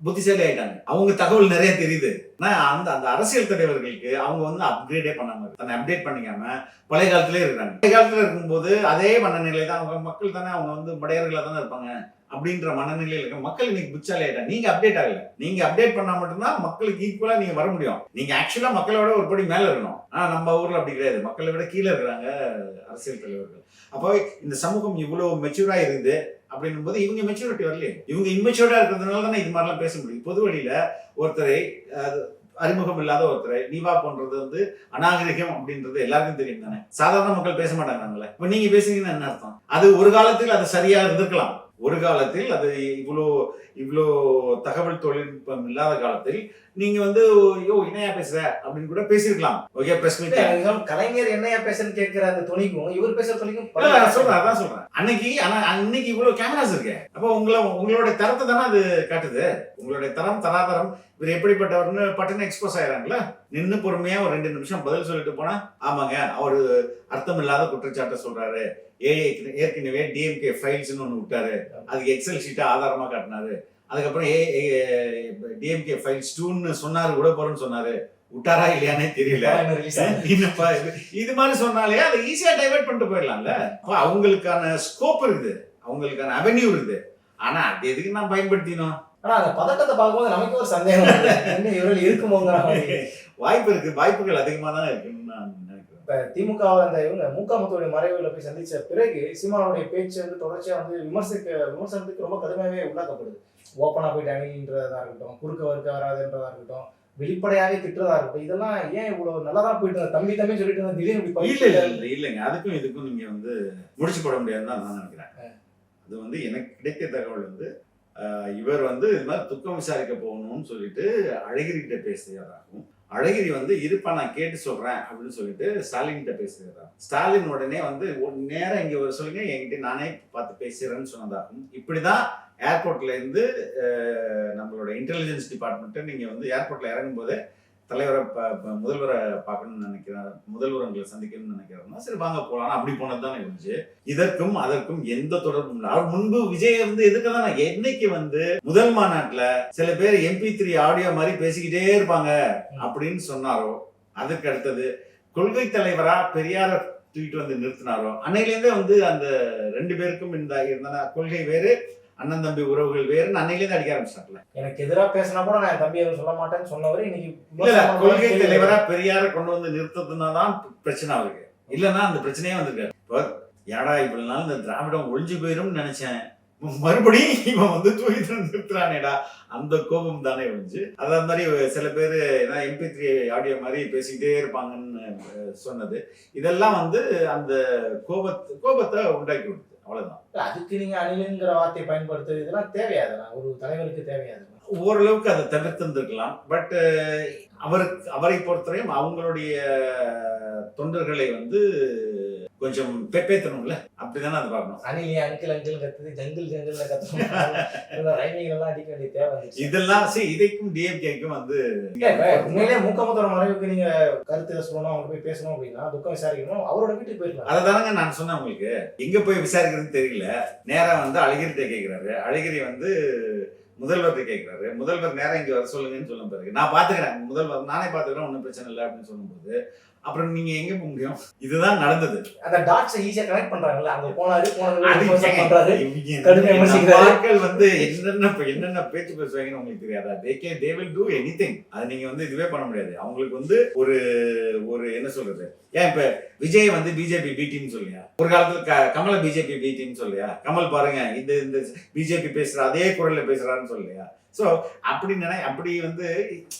புத்திசாலி ஆயிட்டாங்க. அவங்க தகவல் நிறைய தெரியுது. ஆனால் அந்த அந்த அரசியல் தலைவர்களுக்கு அவங்க வந்து அப்கிரேடே பண்ணாம தன்னை அப்டேட் பண்ணிக்காம பழைய காலத்திலே இருக்கிறாங்க. பழைய காலத்துல இருக்கும்போது அதே மனநிலை தான் அவங்க மக்கள் தானே அவங்க வந்து மடையர்களா தானே இருப்பாங்க அப்படின்ற மனநிலையில இருக்க மக்கள் இன்னைக்கு புச்சாலி ஆயிட்டா நீங்க அப்டேட் ஆகல. நீங்க அப்டேட் பண்ணா மட்டும்தான் மக்களுக்கு ஈக்குவலா நீங்க வர முடியும். நீங்க ஆக்சுவலா மக்களோட ஒரு படி மேல இருக்கணும். ஆனா நம்ம ஊர்ல அப்படி கிடையாது. மக்களை விட கீழே இருக்கிறாங்க அரசியல் தலைவர்கள். அப்போ இந்த சமூகம் இவ்வளவு மெச்சூரா இருந்து அப்படின்னும் போது இவங்க மெச்சூரிட்டி வரலையே. இவங்க இம்மெச்சூர்டா இருக்கிறதுனால தானே இது மாதிரிலாம் பேச முடியும். பொது வழியில ஒருத்தரை அது அறிமுகம் இல்லாத ஒருத்தரை நீவா போன்றது வந்து அநாகரிகம் அப்படின்றது எல்லாருக்கும் தெரியும் தானே. சாதாரண மக்கள் பேச மாட்டாங்கல்ல இப்ப நீங்க பேசுறீங்கன்னா என்ன அர்த்தம்? அது ஒரு காலத்தில் அது சரியா இருந்திருக்கலாம். ஒரு காலத்தில் அது இவ்வளோ இவ்வளோ தகவல் தொழில்நுட்பம் இல்லாத காலத்தில் நீங்க வந்து யோ இணையா பேசுற? அப்படின்னு கூட பேசியிருக்கலாம். ஓகே பிரஸ் மீட் கலைஞர் என்னையா பேசுறேன்னு கேட்கிற அந்த துணிக்கும் இவர் பேசுற துணிக்கும் சொல்றேன் அதான் சொல்றேன். அன்னைக்கு ஆனா அன்னைக்கு இவ்வளவு கேமராஸ் இருக்கு. அப்போ உங்களை உங்களோட தரத்தை தானே அது காட்டுது? உங்களுடைய தரம் தராதரம் இவர் எப்படிப்பட்டவர்னு பட்டுன்னு எக்ஸ்போஸ் ஆயிடுறாங்களா நின்னு பொறுமையா ஒரு ரெண்டு நிமிஷம் பதில் சொல்லிட்டு போனா ஆமாங்க அவரு அர்த்தம் இல்லாத குற்றச்சாட்டை சொல்றாரு. ஏஐ ஏற்கனவே டிஎம்கே ஃபைல்ஸ்னு ஒன்று விட்டாரு. அதுக்கு எக்ஸல் ஷீட்டை ஆதாரமா காட்டினாரு. அதுக்கப்புறம் ஏ டிஎம்கே ஃபைல்ஸ் டூன்னு சொன்னாரு விட போறேன்னு சொன்னாரு. விட்டாரா இல்லையானே தெரியல. இது மாதிரி சொன்னாலே அதை ஈஸியா டைவர்ட் பண்ணிட்டு போயிடலாம்ல. அவங்களுக்கான ஸ்கோப் இருக்குது. அவங்களுக்கான அவென்யூ இருக்குது. ஆனா அது எதுக்கு நான் பயன்படுத்தினோம்? ஆனா அந்த பதட்டத்தை பார்க்கும்போது நமக்கு ஒரு சந்தேகம். இன்னும் இவர்கள் இருக்குமோங்கிற வாய்ப்பு இருக்கு. வாய்ப்புகள் அதிகமா தான் நினைக்கிறேன் இப்ப திமுக அந்த இவங்க மூக்காமுத்தோடைய மறைவுல போய் சந்திச்ச பிறகு சீமானுடைய பேச்சு வந்து தொடர்ச்சியா வந்து விமர்சிக்க விமர்சனத்துக்கு ரொம்ப கடுமையாவே உள்ளாக்கப்படுது. ஓப்பனா போயிட்டு அணின்றதா இருக்கட்டும் குறுக்க வறுக்க வராதுன்றதா இருக்கட்டும் வெளிப்படையாவே திட்டுறதா இருக்கட்டும் இதெல்லாம் ஏன் இவ்வளவு நல்லா தான் போயிட்டு தம்பி தம்பி சொல்லிட்டு இருந்த திடீர்னு இல்ல இல்ல இல்ல இல்லைங்க. அதுக்கும் இதுக்கும் நீங்க வந்து முடிச்சு போட முடியாதுன்னு தான் நான் நினைக்கிறேன். அது வந்து எனக்கு கிடைத்த தகவல் வந்து இவர் வந்து இது மாதிரி துக்கம் விசாரிக்க போகணும்னு சொல்லிட்டு அழகிரி கிட்ட பேசுகிறதாகவும் அழகிரி வந்து இருப்பா நான் கேட்டு சொல்றேன் அப்படின்னு சொல்லிட்டு ஸ்டாலின் கிட்ட பேசுகிறார் ஸ்டாலின் உடனே வந்து நேரம் இங்க வர சொல்லுங்க என்கிட்ட நானே பார்த்து பேசுறேன்னு சொன்னதாகும் இப்படிதான் ஏர்போர்ட்ல இருந்து நம்மளோட இன்டெலிஜென்ஸ் டிபார்ட்மெண்ட்டை நீங்க வந்து ஏர்போர்ட்ல இறங்கும் போது தலைவரை ப- முதல்வரை பார்க்கணும்னு நினைக்கிறேன் முதல்வர் உங்களை சந்திக்கணும்னு நினைக்கிறாருன்னா சரி வாங்க போலாம். அப்படி போனது தானே இருந்துச்சு. இதற்கும் அதற்கும் எந்த தொடர்பும் இல்லை. அவர் முன்பு விஜய் வந்து எதுக்கு தான் என்னைக்கு வந்து முதல் மாநாட்டில் சில பேர் எம்பி த்ரீ ஆடியோ மாதிரி பேசிக்கிட்டே இருப்பாங்க அப்படின்னு சொன்னாரோ அதற்கு அடுத்தது கொள்கை தலைவரா பெரியார தூக்கிட்டு வந்து நிறுத்தினாரோ அன்னையிலேருந்தே வந்து அந்த ரெண்டு பேருக்கும் இந்த இருந்தான கொள்கை வேறு அண்ணன் தம்பி உறவுகள் வேறுன்னு அன்னையிலேருந்து அடிக்க ஆரம்பிச்சிட்டாங்கல்ல எனக்கு எதிரா பேசினா கூட நான் தம்பி எதுவும் சொல்ல மாட்டேன்னு சொன்னவர் இன்னைக்கு இல்ல கொள்கை தலைவரா பெரியார கொண்டு வந்து நிறுத்ததுனா தான் பிரச்சனை அவருக்கு. இல்லைன்னா அந்த பிரச்சனையே வந்திருக்காரு இப்போ ஏடா நாள் இந்த திராவிடம் ஒழிஞ்சு போயிரும்னு நினைச்சேன். மறுபடியும் இவன் வந்து தூக்கிட்டு நிறுத்துறானேடா. அந்த கோபம் தானே ஒழிஞ்சு. அதே மாதிரி சில பேர் ஏன்னா எம்பி த்ரீ ஆடியோ மாதிரி பேசிக்கிட்டே இருப்பாங்கன்னு சொன்னது. இதெல்லாம் வந்து அந்த கோபத்தை கோபத்தை உண்டாக்கி விடுது அவ்வளவுதான். அதுக்கு நீங்க அணிலுங்கிற வார்த்தையை பயன்படுத்துறது இதெல்லாம் தேவையாதுண்ணா ஒரு தலைவருக்கு தேவையாது. ஓரளவுக்கு அதை தவிர்த்திருந்திருக்கலாம். பட் அவருக்கு அவரை பொறுத்தவரையும் அவங்களுடைய தொண்டர்களை வந்து கொஞ்சம் பெப்பேத்தணும்ல? அப்படிதானே அதை பார்க்கணும். அணிலே அங்கிள் அங்கிள் கத்துது? ஜங்கிள் ஜங்கிள்ல கத்தணும் ரைமிங் எல்லாம் அடிக்க வேண்டிய தேவை. இதெல்லாம் சரி இதைக்கும் டிஎம்கேக்கும் வந்து உண்மையிலேயே மூக்கமுத்தோட மறைவுக்கு நீங்க கருத்து சொல்லணும் அவங்க போய் பேசணும் அப்படின்னா துக்கம் விசாரிக்கணும். அவரோட வீட்டுக்கு போயிருக்கலாம் அதை தானங்க நான் சொன்னேன் உங்களுக்கு. எங்க போய் விசாரிக்கிறதுன்னு தெரியல. நேரா வந்து அழகிரிட்ட கேட்கிறாரு அழகிரி வந்து முதல்வர்கிட்ட கேட்கிறாரு முதல்வர் நேரா இங்க வர சொல்லுங்கன்னு சொல்லும் பிறகு நான் பாத்துக்கிறேன். முதல்வர் நானே பாத்துக்கிறேன் ஒன்றும் பிரச்சனை இல்லை அப்படின்னு சொல்லும்போது அப்புறம் நீங்க எங்க போக முடியும்? இதுதான் நடந்தது. அந்த டாட்ஸ் ஈஸியா கனெக்ட் பண்றாங்கல்ல அங்க போனாரு விமர்சிக்கிறாரு. ஆட்கள் வந்து என்னென்ன என்னென்ன பேச்சு பேசுவாங்கன்னு உங்களுக்கு தெரியாதா. தே கே they will do anything அது நீங்க வந்து இதுவே பண்ண முடியாது. அவங்களுக்கு வந்து ஒரு ஒரு என்ன சொல்றது? ஏன் இப்ப விஜய் வந்து பிஜேபி பி டீம் சொல்லியா? ஒரு காலத்துல கமல பிஜேபி பி டீம் சொல்லியா? கமல் பாருங்க இந்த இந்த பிஜேபி பேசுற அதே குரல்ல பேசுறாருன்னு சொல்லியா? சோ அப்படி நினை அப்படி வந்து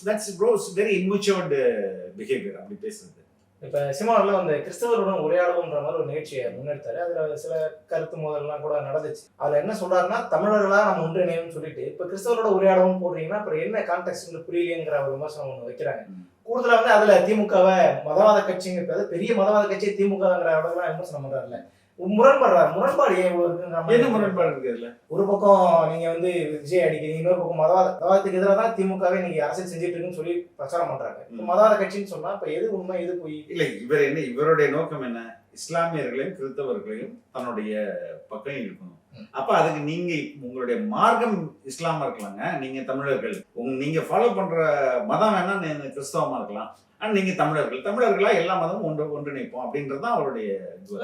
that's bros very immature behaviour அப்படி பேசுறது. இப்போ சிமாவில் அந்த கிறிஸ்தவருடன் உரையாடலுன்ற மாதிரி ஒரு நிகழ்ச்சியை முன்னெடுத்தாரு. அதில் சில கருத்து மோதல்லாம் கூட நடந்துச்சு. அதில் என்ன சொல்றாருன்னா தமிழர்களாக நம்ம ஒன்றிணையம்னு சொல்லிட்டு இப்போ கிறிஸ்தவரோட உரையாடவும் போடுறீங்கன்னா அப்புறம் என்ன கான்டெக்ட் புரியலையங்கிற ஒரு விமர்சனம் ஒன்று வைக்கிறாங்க. கூடுதலாக வந்து அதில் திமுகவை மதவாத கட்சிங்கிறது பெரிய மதவாத கட்சி திமுகங்கிற அளவுலாம் விமர்சனம் பண்றாருல முரண்படுறாரு முரண்பாடு ஏன் என்ன முரண்பாடு இருக்கு இதுல ஒரு பக்கம் நீங்க வந்து விஜய் அடிக்கிறீங்க இன்னொரு பக்கம் மதவாத மதவாதத்துக்கு எதிராக தான் திமுகவே நீங்க அரசியல் செஞ்சுட்டு இருக்குன்னு சொல்லி பிரச்சாரம் பண்றாங்க. மதவாத கட்சின்னு சொன்னா இப்ப எது உண்மை எது பொய்? இல்ல இவர் என்ன இவருடைய நோக்கம் என்ன? இஸ்லாமியர்களையும் கிறிஸ்தவர்களையும் தன்னுடைய பக்கம் இருக்கணும். அப்ப அதுக்கு நீங்க உங்களுடைய மார்க்கம் இஸ்லாமா இருக்கலாங்க நீங்க தமிழர்கள். நீங்க ஃபாலோ பண்ற மதம் வேணா கிறிஸ்தவமா இருக்கலாம். ஆனா நீங்க தமிழர்கள். தமிழர்களா எல்லா மதமும் ஒன்று ஒன்றிணைப்போம் அப்படின்றது தான் அவருடைய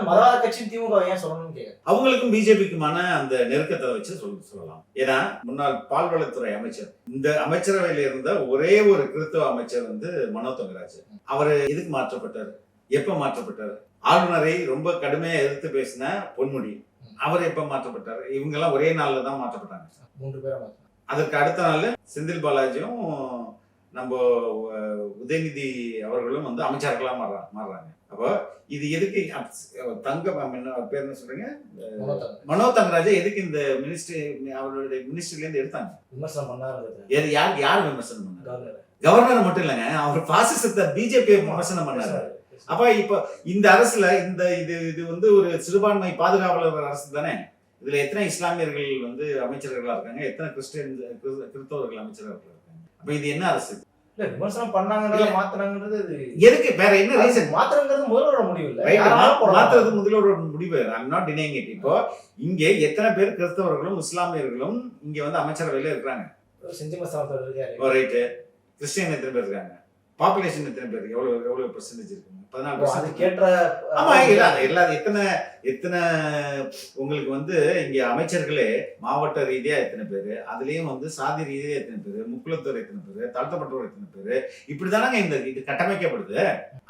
மதவாத கட்சி திமுக ஏன் சொல்லணும்னு கேக்குறேன். அவங்களுக்கும் பிஜேபிக்குமான அந்த நெருக்கத்தை வச்சு சொல்ல சொல்லலாம். ஏன்னா முன்னாள் பால்வளத்துறை அமைச்சர் இந்த அமைச்சரவையில இருந்த ஒரே ஒரு கிறிஸ்தவ அமைச்சர் வந்து மனோ தங்கராஜ். அவர் எதுக்கு மாற்றப்பட்டார்? எப்ப மாற்றப்பட்டார்? ஆளுநரை ரொம்ப கடுமையா எதிர்த்து பேசின பொன்முடி அவர் எப்ப மாற்றப்பட்டார்? இவங்க எல்லாம் ஒரே நாள்ல தான் மாற்றப்பட்டாங்க. மூன்று பேரை அதற்கு அடுத்த நாள் செந்தில் பாலாஜியும் நம்ம உதயநிதி அவர்களும் வந்து அமைச்சர்களா மாறுறாங்க மாறுறாங்க. அப்போ இது எதுக்கு தங்க என்ன பேர் என்ன சொல்றீங்க. மனோ தங்கராஜை எதுக்கு இந்த மினிஸ்ட்ரி அவருடைய மினிஸ்ட்ரில இருந்து எடுத்தாங்க? விமர்சனம் எது யார் யார் விமர்சனம் பண்ணாங்க கவர்னர். மட்டும் இல்லைங்க அவர் பாசிசத்தை பிஜேபி விமர்சனம் பண்ணாரு. அப்ப இப்போ இந்த அரசுல இந்த இது இது வந்து ஒரு சிறுபான்மை பாதுகாவலர் அரசு தானே? இதுல எத்தனை இஸ்லாமியர்கள் வந்து அமைச்சர்களா இருக்காங்க? எத்தனை கிறிஸ்டியன் கிறிஸ்த- கிறிஸ்தவர்கள் அமைச்சர்கள் இருக்காங்க? அப்ப இது என்ன அரசு? இல்ல விமர்சனம். மாத்துனாங்கன்றது இது எதுக்கு? வேற என்ன ரீசன் மாத்துறங்கிறது முதல்வரோட முடிவு இல்ல. மாத்துறது முதல்வரோட முடிவு. ஐம் நாட் டினைங் இட் இப்போ இங்க எத்தனை பேர் கிறிஸ்தவர்களும் இஸ்லாமியர்களும் இங்க வந்து அமைச்சரவையில இருக்கிறாங்க. செஞ்சி மஸ்தானத்தோட இருக்காரு. ரைட்டு கிறிஸ்டியன் எத்தனை பேர் இருக்காங்க? பாப்புலேஷன் எத்தனை பேர் எவ்வளவு எவ்வளவு பெர்சன்டேஜ் இருக்குங்க பதினாலு அப்போ அது percent. கேட்ட ஆமா இல்ல எல்லா எத்தனை எத்தனை உங்களுக்கு வந்து இங்க அமைச்சர்களே மாவட்ட ரீதியா எத்தனை பேரு? அதுலயும் வந்து சாதி ரீதியா எத்தனை பேரு? முக்குலத்தோர் எத்தனை பேரு? தாழ்த்தப்பட்டோர் எத்தனை பேரு? இப்படிதானங்க இந்த இது கட்டமைக்கப்படுது.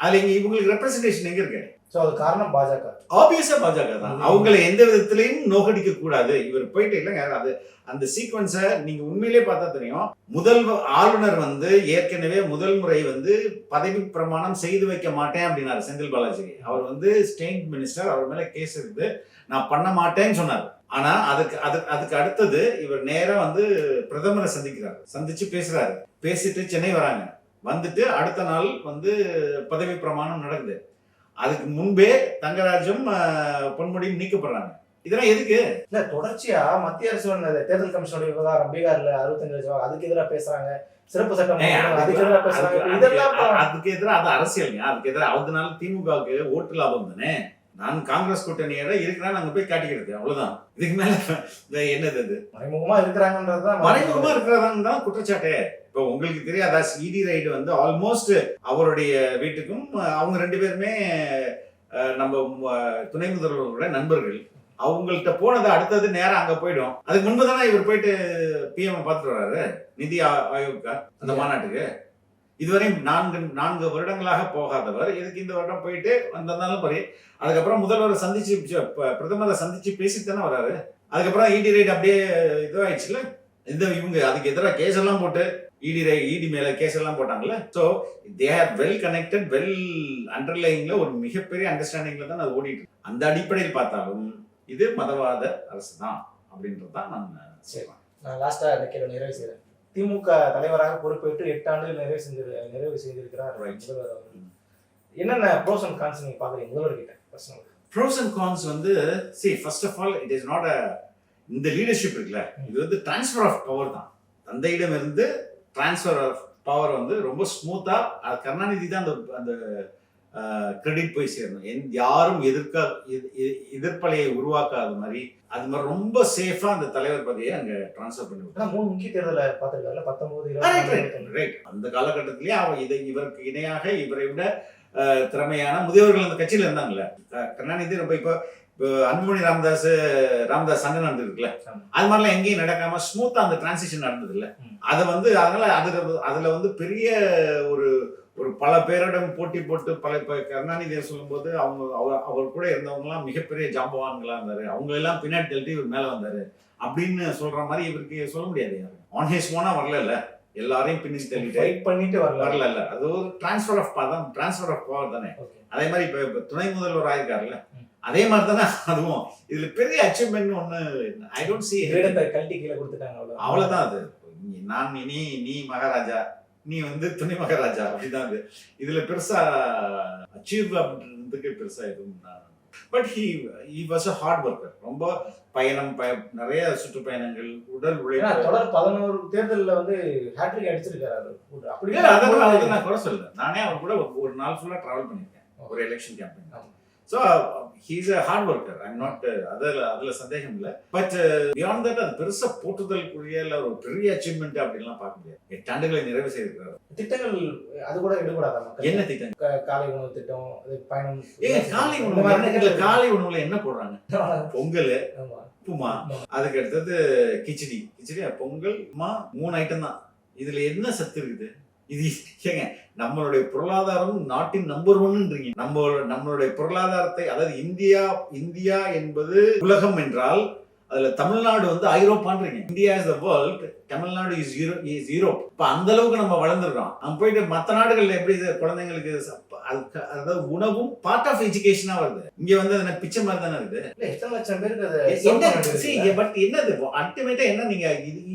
அதுல இங்க இவங்களுக்கு ரெப்ரசன்டேஷன் எங்க இருக்கு? சோ அது காரணம் பாஜக. ஆப்வியஸா பாஜக தான். அவங்களை எந்த விதத்திலையும் நோக்கடிக்க கூடாது. இவர் போயிட்டு இல்லைங்க அது அந்த சீக்வன்ஸை நீங்க உண்மையிலே பார்த்தா தெரியும். முதல் ஆளுநர் வந்து ஏற்கனவே முதல் முறை வந்து பதவி பிரமாணம் செய்து வைக்க மாட்டேன் அப்படின்னாரு செந்தில் பாலாஜி. அவர் வந்து ஸ்டேட் மினிஸ்டர் அவர் மேல கேஸ் இருக்குது. நான் பண்ண மாட்டேன்னு சொன்னார். ஆனா அதுக்கு அதுக்கு அதுக்கு அடுத்தது இவர் நேரா வந்து பிரதமரை சந்திக்கிறார். சந்திச்சு பேசுறாரு. பேசிட்டு சென்னை வராங்க. வந்துட்டு அடுத்த நாள் வந்து பதவி பிரமாணம் நடக்குது. அதுக்கு முன்பே தங்கராஜும் பொன்முடியும் நீக்கப்படுறாங்க. இதெல்லாம் எதுக்கு? இல்ல தொடர்ச்சியா மத்திய அரசு தேர்தல் கமிஷனோட விவகாரம் பீகார்ல அறுபத்தஞ்சு லட்சம் அதுக்கு எதிராக பேசுறாங்க. சிறப்பு சட்டம் அதுக்கு- எதிராக பேசுறாங்க. இதெல்லாம் அதுக்கு- எதிராக அது அரசியலுங்க. அதுக்கு எதிராக அதனால திமுகவுக்கு ஓட்டு லாபம் தானே? நான் காங்கிரஸ் கூட்டணியோட இருக்கிறேன் அங்க போய் காட்டிக்கிறது அவ்வளவுதான். இதுக்கு மேல இந்த என்னது அது? மறைமுகமா இருக்கிறாங்கன்றதுதான் மறைமுகமா இருக்கிறதாங்க தான் குற்றச்சாட்டு. இப்போ உங்களுக்கு தெரியாதா இடி ரைடு வந்து ஆல்மோஸ்ட் அவருடைய வீட்டுக்கும் அவங்க ரெண்டு பேருமே நம்ம துணை முதல்வர்களோட நண்பர்கள். அவங்கள்ட்ட போனது அடுத்தது நேரா அங்க போயிடும். அதுக்கு முன்பு தானே இவர் போயிட்டு பிஎம் பார்த்துட்டு வர்றாரு? நிதி ஆ- ஆயோக் அந்த மாநாட்டுக்கு? இதுவரை நான்கு நான்கு வருடங்களாக போகாதவர். இதுக்கு இந்த வருடம் போயிட்டு வந்திருந்தாலும் பரி. அதுக்கப்புறம் முதல்வரை சந்திச்சு பிரதமரை சந்திச்சு பேசித்தானே தானே வராரு. அதுக்கப்புறம் இடி ரைட் அப்படியே இதுவாயிடுச்சுல இந்த இவங்க அதுக்கு எதிராக கேஸ் எல்லாம் போட்டு இடி ரை இடி மேல கேஸ் எல்லாம் போட்டாங்கல்ல? So they are well connected well அண்டர்லைனிங்ல ஒரு மிகப்பெரிய அண்டர்ஸ்டாண்டிங்ல தான் அது ஓடிட்டு அந்த அடிப்படையில் பார்த்தாலும் இது மதவாத அரசு தான் அப்படின்றது தான் நான் செய்வேன். நான் லாஸ்டா அந்த கேள்வி நிறைவு செய்யறேன் திமுக தலைவராக பொறுப்பேற்று எட்டு ஆண்டுகள் நிறைவு செஞ்சு நிறைவு செய்திருக்கிறார். முதல்வர் அவர்கள். என்னென்ன ப்ரோஸ் அண்ட் கான்ஸ் நீங்க பாக்குறீங்க முதல்வர் கிட்ட பர்சனல் ப்ரோஸ் அண்ட் கான்ஸ் வந்து see first of all it is not a இந்த லீடர்ஷிப் இருக்குல்ல இது வந்து டிரான்ஸ்ஃபர் ஆஃப் பவர் தான் தந்தையிடம் இருந்து டிரான்ஸ்ஃபர் ஆஃப் பவர் வந்து ரொம்ப ஸ்மூத்தா அது கருணாநிதி தான் அந்த அந்த கிரெடிட் போய் சேரணும் எந் யாரும் எதிர்க்க எதி- எதி- எதிர்ப்பலையை உருவாக்காத மாதிரி அது மாதிரி ரொம்ப சேஃபா அந்த தலைவர் பதவியை அங்க டிரான்ஸ்ஃபர் பண்ணி விட்டாங்க. மூணு முக்கிய தேர்தலை பார்த்திருக்காருல பத்தொன்பது right. அந்த காலகட்டத்திலேயே அவர் இதை இவருக்கு இணையாக இவரை விட திறமையான முதியவர்கள் அந்த கட்சியில இருந்தாங்கல்ல கருணாநிதி ரொம்ப இப்போ அன்புமணி ராமதாஸ் ராமதாஸ் சங்கம் நடந்திருக்குல்ல. அது மாதிரிலாம் எங்கேயும் நடக்காம ஸ்மூத்தா அந்த டிரான்சிஷன் நடந்தது இல்ல. அதை வந்து அதனால அதுல அதுல வந்து பெரிய ஒரு பல பேரிடம் போட்டி போட்டு பல இப்ப கருணாநிதியை சொல்லும்போது அவங்க அவர் அவர் கூட இருந்தவங்க எல்லாம் மிகப்பெரிய ஜாம்பவான்களா இருந்தாரு. அவங்க எல்லாம் பின்னாடி தள்ளிட்டு இவர் மேல வந்தாரு. அப்படின்னு சொல்ற மாதிரி இவருக்கு சொல்ல முடியாது ஆன் ஹேஸ் போனா வரல எல்லாரையும் பின்னாடி தள்ளிட்டு ஃபைட் பண்ணிட்டு வரல. வரல இல்ல. அது ஒரு டிரான்ஸ்ஃபர் ஆஃப் பவர் தான். டிரான்ஸ்ஃபர் ஆஃப் பவர் தானே. அதே மாதிரி இப்ப துணை முதல்வர் ஆயிருக்காருல்ல. அதே மாதிரி தானே அதுவும். இதுல பெரிய அச்சீவ்மெண்ட் ஒண்ணு ஐ டோன்ட் சி கல்ட்டி கீழே கொடுத்துட்டாங்க அவ்வளவுதான். அது. நான் நீ நீ மகாராஜா நீ வந்து துணை மகாராஜா அப்படிதான் அது. இதுல பெருசா அச்சீவ் அப்படின்றதுக்கு பெருசா எதுவும் but he he was a hard worker ரொம்ப பயணம் பய நிறைய சுற்றுப்பயணங்கள் உடல் உழைப்பு. தொடர் பதினோரு தேர்தல்ல வந்து ஹேட்ரிக் அடிச்சிருக்காரு. அப்படி அதெல்லாம் நான் குறை சொல்லல. நானே அவர் கூட ஒரு- நாள் ஃபுல்லா டிராவல் பண்ணிருக்கேன் ஒரு election campaign. So he's a hard worker I'm not அதுல அதுல சந்தேகம் இல்லை. பட் பியாண்ட் தட் அது பெருசா போட்டுதலுக்குரிய இல்ல ஒரு பெரிய அச்சீவ்மெண்ட் அப்படின்லாம் பார்க்க முடியாது. எட்டாண்டுகளை நிறைவு செய்திருக்கிறார். திட்டங்கள் அது கூட எடுபடாதா என்ன திட்டம்? காலை உணவு திட்டம் பயணம். ஏங்க காலை உணவு காலை உணவுல என்ன போடுறாங்க. பொங்கல். உப்புமா அதுக்கு அடுத்தது கிச்சடி. கிச்சடி பொங்கல் உப்புமா மூணு ஐட்டம் தான். இதுல என்ன சத்து இருக்குது? இது ஏங்க நம்மளுடைய பொருளாதாரம் நாட்டின் நம்பர் ஒன்னுன்றீங்க நம்ம நம்மளுடைய பொருளாதாரத்தை அதாவது இந்தியா இந்தியா என்பது உலகம் என்றால் அதுல தமிழ்நாடு வந்து ஐரோப்பான்றீங்க. India is the world Tamil Nadu is euro is Europe இப்போ அந்த அளவுக்கு நம்ம வளர்ந்துருக்கோம். அங்க போயிட்டு மற்ற நாடுகள்ல எப்படி குழந்தைங்களுக்கு அதாவது உணவும் பார்ட் ஆஃப் எஜுகேஷனா வருது. இங்க வந்து அது பிச்சை மாதிரி தானே இருக்குது? எத்தனை லட்சம் பேருக்கு என்ன but என்னது? அல்டிமேட்டா என்ன நீங்க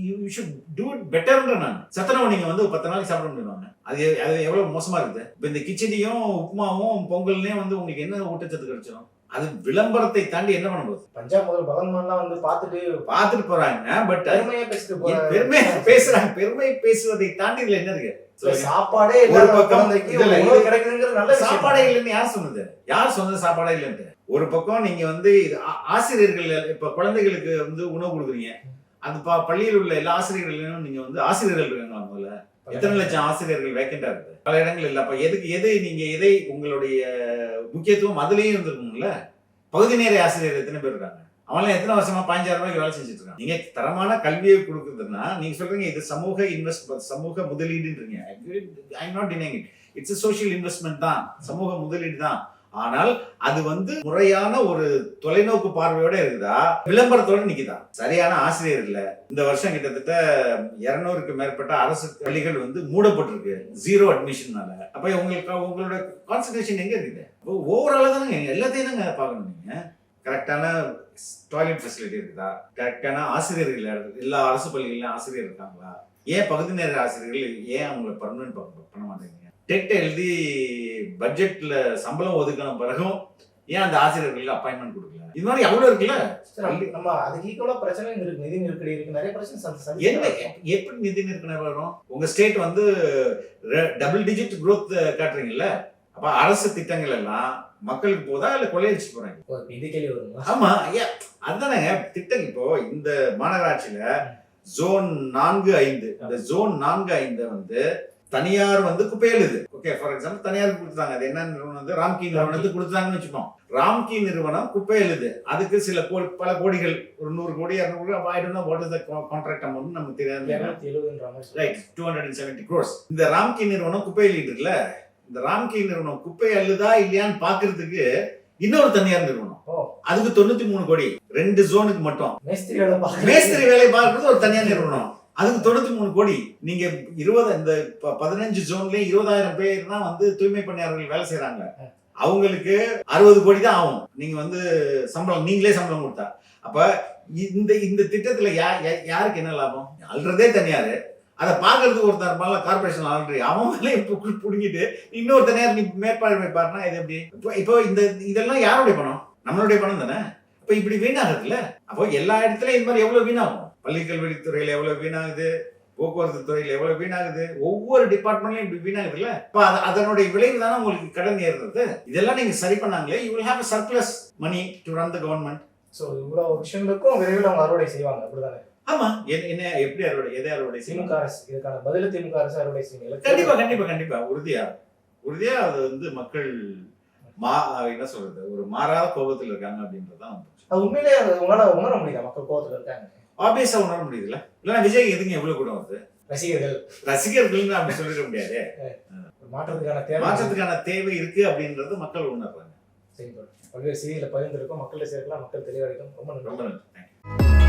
யூ ஷுட் டூ பெட்டர்ன்ற நான். சத்தனவு நீங்க வந்து பத்து நாளைக்கு சாப்பிட முடியுவாங்க அது அது எவ்வளவு மோசமா இருக்குது? இப்போ இந்த கிச்சடியும் உப்புமாவும் பொங்கல்லையும் வந்து உங்களுக்கு என்ன ஊட்டச்சத்து கிடைச்சிடும் அது விளம்பரத்தை தாண்டி என்ன பண்ண போகுது? பஞ்சாப் முதல் பகவான்லாம் வந்து பார்த்துட்டு பார்த்துட்டு போறாங்க பட் பெருமையா பேசிட்டு போற பெருமை பேசுறாங்க. பெருமை பேசுவதை தாண்டி இதுல என்ன இருக்கு. சாப்பாடே ஒரு பக்கம் கிடைக்குதுங்கிறது நல்ல. சாப்பாடே இல்லைன்னு யார் சொன்னது? யார் சொன்னது சாப்பாடே இல்லைன்ட்டு? ஒரு பக்கம் நீங்க வந்து ஆசிரியர்கள் இப்ப குழந்தைகளுக்கு வந்து உணவு கொடுக்குறீங்க. அந்த ப- பள்ளியில் உள்ள எல்லா ஆசிரியர்களையும் நீங்க வந்து ஆசிரியர்கள் இருக்காங்களா முதல்ல. எத்தனை லட்சம் ஆசிரியர்கள் வேக்கண்டா இருக்கு பல இடங்கள் இல்லை. அப்ப எதுக்கு எது நீங்க எதை உங்களுடைய முக்கியத்துவம் அதுலயும் இருந்திருக்கும்ல? பகுதி நேர ஆசிரியர் எத்தனை பேர் இருக்காங்க? அவங்களாம் எத்தனை வருஷமா பதினஞ்சாயிரம் ரூபாய்க்கு வேலை செஞ்சுட்டு இருக்காங்க நீங்க தரமான கல்வியை கொடுக்குறதுன்னா நீங்க சொல்றீங்க இது சமூக இன்வெஸ்ட் சமூக முதலீடுன்றீங்க. I not denying it it's social investment தான். சமூக முதலீடு தான். ஆனால் அது வந்து முறையான ஒரு தொலைநோக்கு பார்வையோட இருக்குதா? விளம்பரத்தோட நிக்குதா? சரியான ஆசிரியர் இல்ல. இந்த வருஷம் கிட்டத்தட்ட இருநூறுக்கு மேற்பட்ட அரசு பள்ளிகள் வந்து மூடப்பட்டிருக்கு. ஜீரோ அட்மிஷன்னால அப்ப உங்களுக்கு உங்களோட கான்சன்ட்ரேஷன் எங்க இருக்குது? ஓவரால தானே எல்லாத்தையும் தாங்க பார்க்கணும் நீங்க. கரெக்டான டாய்லெட் ஃபெசிலிட்டி இருக்குதா? கரெக்டான ஆசிரியர்கள் எல்லா அரசு பள்ளிகளிலும் ஆசிரியர் இருக்காங்களா? ஏன் பகுதி நேர ஆசிரியர்கள் ஏன் அவங்கள பர்மனன்ட் பண்ண மாட்டேங்க டெட் எழுதி பட்ஜெட்ல சம்பளம் ஒதுக்கின பிறகும் ஏன் அந்த ஆசிரியர்களுக்கு அப்பாயின்மெண்ட் கொடுக்கல? இது மாதிரி எவ்வளவு இருக்குல்ல? நம்ம- அதுக்கு ஈக்குவலா பிரச்சனை இருக்கு. நிதி நெருக்கடி இருக்கு. நிறைய பிரச்சனை என்ன. எப்படி நிதி நிறுவனம் வரும்? உங்க ஸ்டேட் வந்து டபுள் டிஜிட் growth காட்டுறீங்கல்ல? அப்ப அரசு திட்டங்கள் எல்லாம் மக்களுக்கு போதா இல்ல கொள்ளையடிச்சு போறாங்க? இது கேள்வி வருங்களா ஆமா ஏன் அதுதானேங்க திட்டம் இப்போ இந்த மாநகராட்சியில ஜோன் நான்கு ஐந்து. இந்த ஜோன் நான்கு ஐந்து வந்து தனியார் வந்து குப்பையெழுது ஓகே ஃபார் எக்ஸாம்பிள் தனியார் கொடுத்தாங்க. அது என்ன நிறுவனம் வந்து ராம்கி நிறுவனத்துக்கு கொடுத்தாங்கன்னு வச்சுப்போம் ராம்கி நிறுவனம் குப்பை எழுது அதுக்கு சில கோ- பல கோடிகள் ஒரு நூறு கோடி இரநூறு கோடி ஆயிடும் what is the contract amount நமக்கு தெரியாது. Right two hundred and seventy crores இந்த ராம்கி நிறுவனம் குப்பை இருக்குல்ல? இந்த ராம்கி நிறுவனம் குப்பை அள்ளுதா இல்லையான்னு பாக்குறதுக்கு இன்னொரு தனியார் நிறுவனம். அதுக்கு தொண்ணூத்தி மூணு கோடி. ரெண்டு ஜோனுக்கு மட்டும். மேஸ்திரி வேலை. மேஸ்திரி வேலை பார்க்கறது ஒரு தனியார் நிறுவனம். அதுக்கு தொண்ணூத்தி மூணு கோடி. நீங்க இருபது இந்த பதினஞ்சு ஜோன்லயே இருபதாயிரம் பேர் தான் வந்து தூய்மை பணியாளர்கள் வேலை செய்யறாங்க அவங்களுக்கு அறுபது கோடி தான் ஆகும். நீங்க வந்து சம்பளம் நீங்களே சம்பளம் கொடுத்தா. அப்ப இந்த இந்த திட்டத்துல யாருக்கு என்ன லாபம்? அல்றதே தனியாரு. அதை பார்க்கறதுக்கு ஒருத்தர் மேல கார்பரேஷன் ஆல்ரெடி அவன் மேலே இப்போ புடுங்கிட்டு இன்னொரு தனியார் நீ மேற்பார்வை பாருனா இது எப்படி? இப்போ இப்போ இந்த இதெல்லாம் யாருடைய பணம்? நம்மளுடைய பணம் தானே? இப்போ இப்படி வீணாகிறதுல? அப்போ எல்லா இடத்துலயும் இந்த மாதிரி எவ்வளவு வீணாகும்? பள்ளிக்கல்வி துறையில எவ்வளவு வீணாகுது? போக்குவரத்து துறையில எவ்வளவு வீணாகுது? ஒவ்வொரு டிபார்ட்மெண்ட்லயும் இப்படி வீணாகுதுல்ல? அப்ப அது அதனுடைய விளைவு தானே உங்களுக்கு கடன் ஏறுறது இதெல்லாம் நீங்க சரி பண்ணாங்களே you will have surplus money to run the government so இவ்வளவு விஷயங்களுக்கும் விரைவில் அவங்க அறுவடை செய்வாங்க அப்படிதானே? ஆமா. என்ன எப்படி அறுவடை எதை அறுவடை திமுக அரசு இதுக்கான பதில திமுக அரசு அறுவடை செய்யுங்க கண்டிப்பா கண்டிப்பா கண்டிப்பா. உறுதியா. உறுதியா அது வந்து மக்கள் மா என்ன சொல்றது ஒரு மாறாத கோபத்தில் இருக்காங்க அப்படின்றதுதான் அது உண்மையிலேயே உங்களால உணர முடியுதா? மக்கள் கோவத்துல இருக்காங்க ஆப்வியஸா உணர முடியுதுல்ல? இல்லைன்னா விஜய் எதுங்க எவ்வளவு கூட வருது ரசிகர்கள். ரசிகர்கள்னு அப்படி சொல்லிட முடியாது. <laughs> மாற்றத்துக்கான தேவை. மாற்றத்துக்கான தேவை இருக்கு அப்படின்றது மக்கள் உணர்றாங்க. சரி பல்வேறு செய்திகளை பகிர்ந்திருக்கோம். மக்கள்கிட்ட சேர்க்கலாம். மக்கள் தெளிவடைக்கும் ரொம்ப நன்றி. ரொம்ப நன்றி. You.